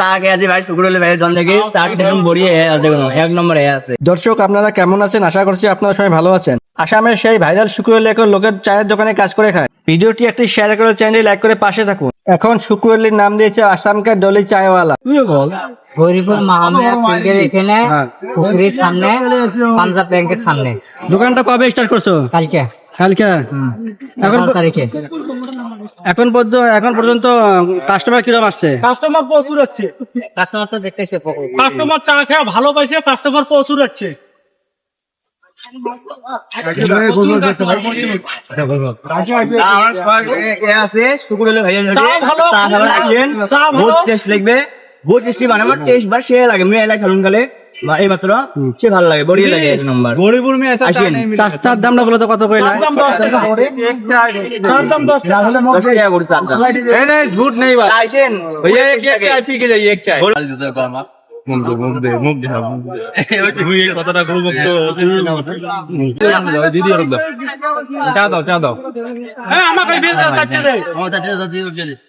চা খেয়ে ভাই শুক্র হলে ভাই জন থেকে চা খেতে বড়িয়ে আছে কোনো এক নম্বর আছে। দর্শক আপনারা কেমন আছেন? আশা করছি আপনারা সবাই ভালো আছেন। আসামের সেই ভাইরাল শুক্রওয়ালি এখন লোকের চায়ের দোকানে কাজ করে খায়। ভিডিওটি একটি শেয়ার করে চ্যানেল লাইক করে পাশে থাকুন। এখন শুক্রওয়ালির নাম দিয়েছে আসামকে ডলি চায়ওয়ালা। গৌরীপুর মাহমিয়া ফিল্ডের এখানে পুকুরির সামনে পাঞ্জাব ব্যাংকের সামনে। দোকানটা কবে স্টার্ট করছ? কালকে। কালকে? এখন তারিখে। এখন পর্যন্ত এখন পর্যন্ত কাস্টমার কীরকম আসছে? কাস্টমার প্রচুর হচ্ছে। কাস্টমার তো দেখতেছে কাস্টমার চা খেয়ে ভালো পাইছে কাস্টমার প্রচুর হচ্ছে। ভালো এ আছে শুক্র চা ভালো। চা খাবার আসেন চা ভালো। বহুত টেস্ট লাগবে বহুত টেস্টি মানে আমার টেস্ট বা সে লাগে মেয়ে এলাই খালুন কালে বা এই মাত্র সে ভালো লাগে বড়িয়ে লাগে এক নম্বর গরিবুর মেয়ে আসেন চার চার দামটা বলো তো কত কইলা দাম দশ টাকা চার দাম দশ টাকা দশ টাকা করে চা চা। झूठ नहीं बात আসেন भैया एक एक चाय पी के जाइए एक चाय दीदी रुक दो चा दो चा दो হ্যাঁ আমাকে বিল দাও সাচ্চে দে দাও ভাই আমার জামাটা মানে এই চাটা খাবার আর একটা সবজি উঠলাম এই চাটা ওপরে ওপরে নড়াই। এ দিসপুরে খাওয়া নাই নাকি দিসপুরে বন্ধ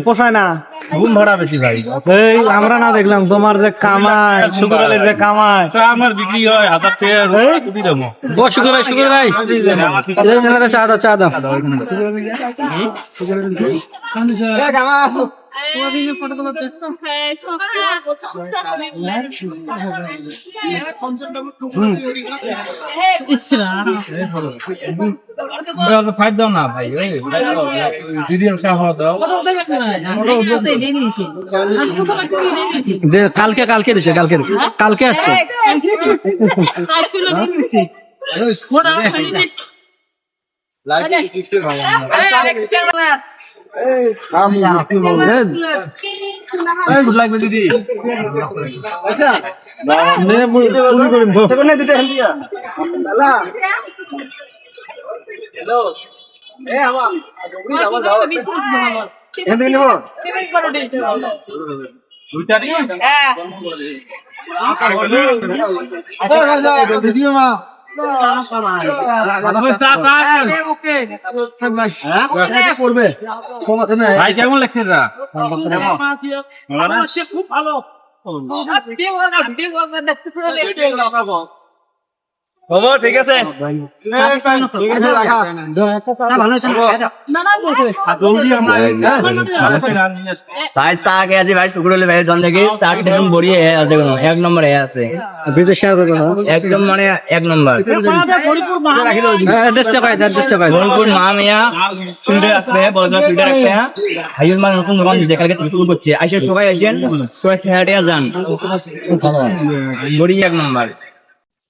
পোষায় না ঘুম ভাড়া বেশি ভাই এই আমরা না দেখলাম তোমার যে কামায় শুক্রবারের যে কামাই আমার বিক্রি হয় হাজার টাকা ও শুক্র ভাই শুক্র ভাই চা দাও চা দাও ফাইভ দাও না ভাই দিদি চা খাওয়া দাও দে, কালকে কালকে দিছে কালকে দিছে কালকে আসছে লাগবে দিদি দুইটা নিয়ে চা ভাই কেমন লাগছে খুব ভালো বাবা ঠিক আছে। ঠিক আছে রাখা ভাই চা খেয়ে আছি ভাই শুক্র ভাই জন থেকে চা খেতে বড়িয়ে আছে কোনো। এক নম্বর আছে। ভিডিও শেয়ার করবে একদম মানে এক নম্বর হরিপুর মহা অ্যাড্রেসটা কয় অ্যাড্রেসটা কয় ধনপুর ফিল্ডে আসবে বড়গা ফিল্ডে রাখতে হাইল মান নতুন দোকান দিতে কালকে থেকে করছে আইসেন সবাই আইসেন সবাই খেয়াটে যান। বড়ি এক নম্বর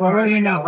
ભરવાની ના